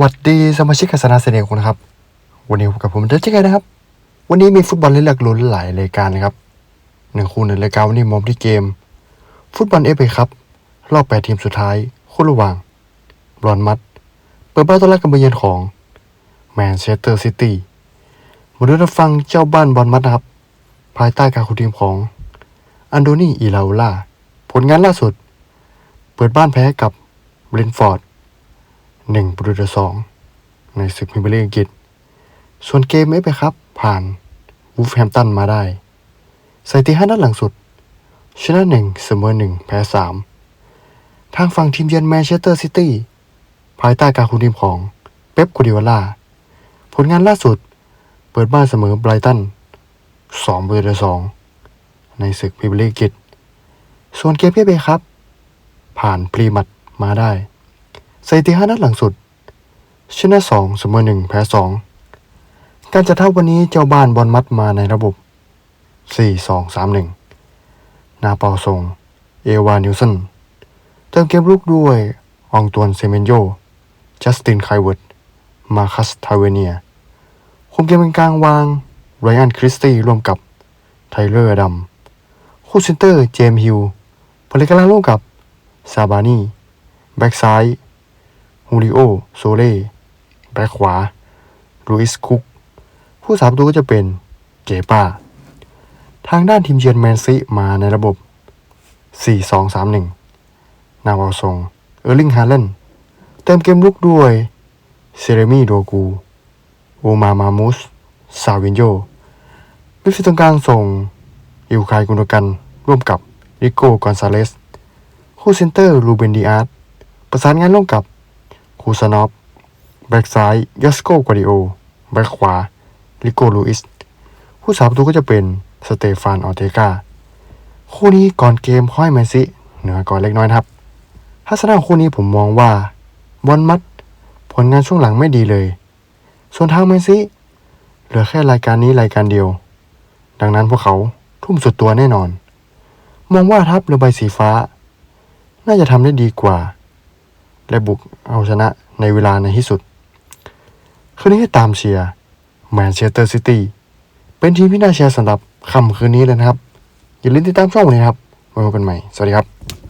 วัสดีสมาชิกคณะเสน่ห์คุณนะครับ วันนี้พบกับผมเดชเจกันนะครับ วันนี้มีฟุตบอลให้เลือกลุ้นหลายรายการนะครับหนึ่งคู่หนึ่งรายการวันนี้มองที่เกม ฟุตบอลเอฟเอครับรอบแปดทีมสุดท้าย คู่ระหว่างบรอนมัด เปิดบ้านต้อนรับกับเบเยือนของแมนเชสเตอร์ซิตี้มาดูรับฟังเจ้าบ้านบอลมัดนะครับ ภายใต้การคุมทีมของอันโดนีอีลาโอล่าผลงานล่าสุด เปิดบ้านแพ้กับเบรนฟอร์ด หนึ่งประตูต่อสองในศึกพรีเมียร์ลีกอังกฤษ ส่วนเกมไม่ไปครับ ผ่านวูฟแฮมตันมาได้สถิติห้านัดหลังสุด ชนะหนึ่งเสมอหนึ่งแพ้สามทางฝั่งทีมเยือนแมนเชสเตอร์ซิตี้ภายใต้การคุมทีมของเป๊ปกูดิโอล่า ผลงานล่าสุด เปิดบ้านเสมอไบรตันสองประตูต่อสองในศึกพรีเมียร์ลีกอังกฤษ ส่วนเกมเไปครับ ผ่านพรีมัดมาได้ สถิติห้านัดหลังสุด ชนะสองเสมอหนึ่งแพ้สองการจัดทัพวันนี้เจ้าบ้านบอลมัดมาในระบบ 4 2 3 1 นาเปาทรง เอวานิวสัน เติมเกมลุกด้วย อองตวนเซเมนโย จัสตินไคเวิร์ด มาคัสทาเวเนีย คุมเกมเป็นกลางวางไรอันคริสตี้ร่วมกับไทเลอร์ดัมคู่เซนเตอร์เจมฮิลผลิตกลังร่วมกับซาบานี แบ็กซ้าย ฮูริโอ โซเล่ แบ็กขวา ลูอิสคุก ผู้สามตัวก็จะเป็นเกป้า ทางด้านทีมเยือนแมนซีมาในระบบ 4-2-3-1 นาวาทรงเออร์ลิงฮาเลนเติมเกมลุกด้วยเซเรมีโดกูโอมามามุส ซาวินโยมิดฟิลด์ตรงกลางส่งอิวคายกุนโดกันร่วมกับริโก้กอนซาเลส คู่เซนเตอร์ รูเบนดีอาร์ตประสานงานร่วมกับ คูซานอฟแบ็กซ้ายยอสโกกวาดิโอแบ็กขวา ลิโกลูอิส ผู้สาประตูก็จะเป็นสเตฟานออเตกาคู่นี้ก่อนเกมค่อยแมนซิเหนือก่อนเล็กน้อยครับทัศนะของคู่นี้ผมมองว่าบอลมัด ผลงานช่วงหลังไม่ดีเลย ส่วนทางแมนซิเหลือแค่รายการนี้รายการเดียว ดังนั้นพวกเขาทุ่มสุดตัวแน่นอน มองว่าทัพเรือใบสีฟ้า น่าจะทำได้ดีกว่า และบุกเอาชนะในเวลาในที่สุด คืนนี้ให้ตามเชียร์แมนเชสเตอร์ซิตี้เป็นทีมที่น่าเชียร์สำหรับค่ำคืนนี้เลยนะครับ อย่าลืมติดตามช่องนี้ครับไว้พบกันใหม่ สวัสดีครับ